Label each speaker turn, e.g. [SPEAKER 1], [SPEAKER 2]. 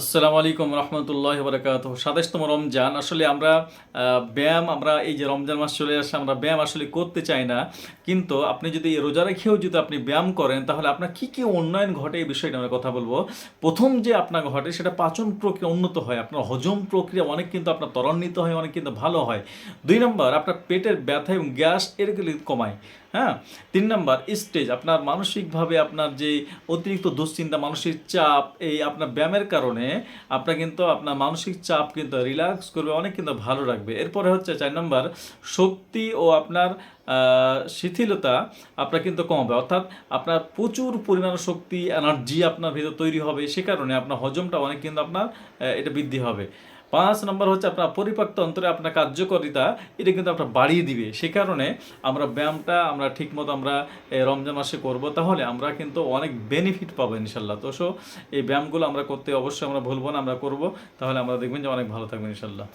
[SPEAKER 1] আসসালামু আলাইকুম রহমতুল্লাহ বরকাত সাতাশতম রমজান। আসলে আমরা ব্যায়াম, আমরা এই যে রমজান মাস চলে আসছে, আমরা ব্যায়াম আসলে করতে চাই না। কিন্তু আপনি যদি এই রোজা রেখেও যদি আপনি ব্যায়াম করেন, তাহলে আপনার কি কি উন্নয়ন ঘটে এই বিষয়টা আমরা কথা বলব। প্রথম যে আপনার ঘটে, সেটা পাচন প্রক্রিয়া উন্নত হয়। আপনার হজম প্রক্রিয়া অনেক কিন্তু আপনার ত্বরান্বিত হয়, অনেক কিন্তু ভালো হয়। দুই নম্বর, আপনার পেটের ব্যথা এবং গ্যাস এরগুলি কমায়। হ্যাঁ? তিন নম্বর স্টেজ আপনার মানসিকভাবে আপনার যে অতিরিক্ত দুশ্চিন্তা, মানসিক চাপ, এই আপনার ব্যায়ামের কারণে আপনার কিন্তু আপনার মানসিক চাপ কিন্তু রিল্যাক্স করবে, অনেক কিন্তু ভালো রাখবে। এরপরে হচ্ছে চার নম্বর, শক্তি ও আপনার শিথিলতা আপনার কিন্তু কমবে। অর্থাৎ আপনার প্রচুর পরিমাণ শক্তি এনার্জি আপনার ভিতর তৈরি হবে, সে কারণে আপনার হজমটা অনেক কিন্তু আপনার এটা বৃদ্ধি হবে। পাঁচ নম্বর হচ্ছে আপনার পরিপাক্ত অন্তরে আপনার কার্যকারিতা, এটা কিন্তু আপনার বাড়িয়ে দিবে। সে কারণে আমরা ব্যায়ামটা আমরা ঠিকমতো আমরা রমজান মাসে করব, তাহলে আমরা কিন্তু অনেক বেনিফিট পাবো ইনশাল্লাহ তো সো, এই ব্যায়ামগুলো আমরা করতে অবশ্যই আমরা ভুলবো না, আমরা করব, তাহলে আমরা দেখবেন যে অনেক ভালো থাকবেন ইনশাল্লাহ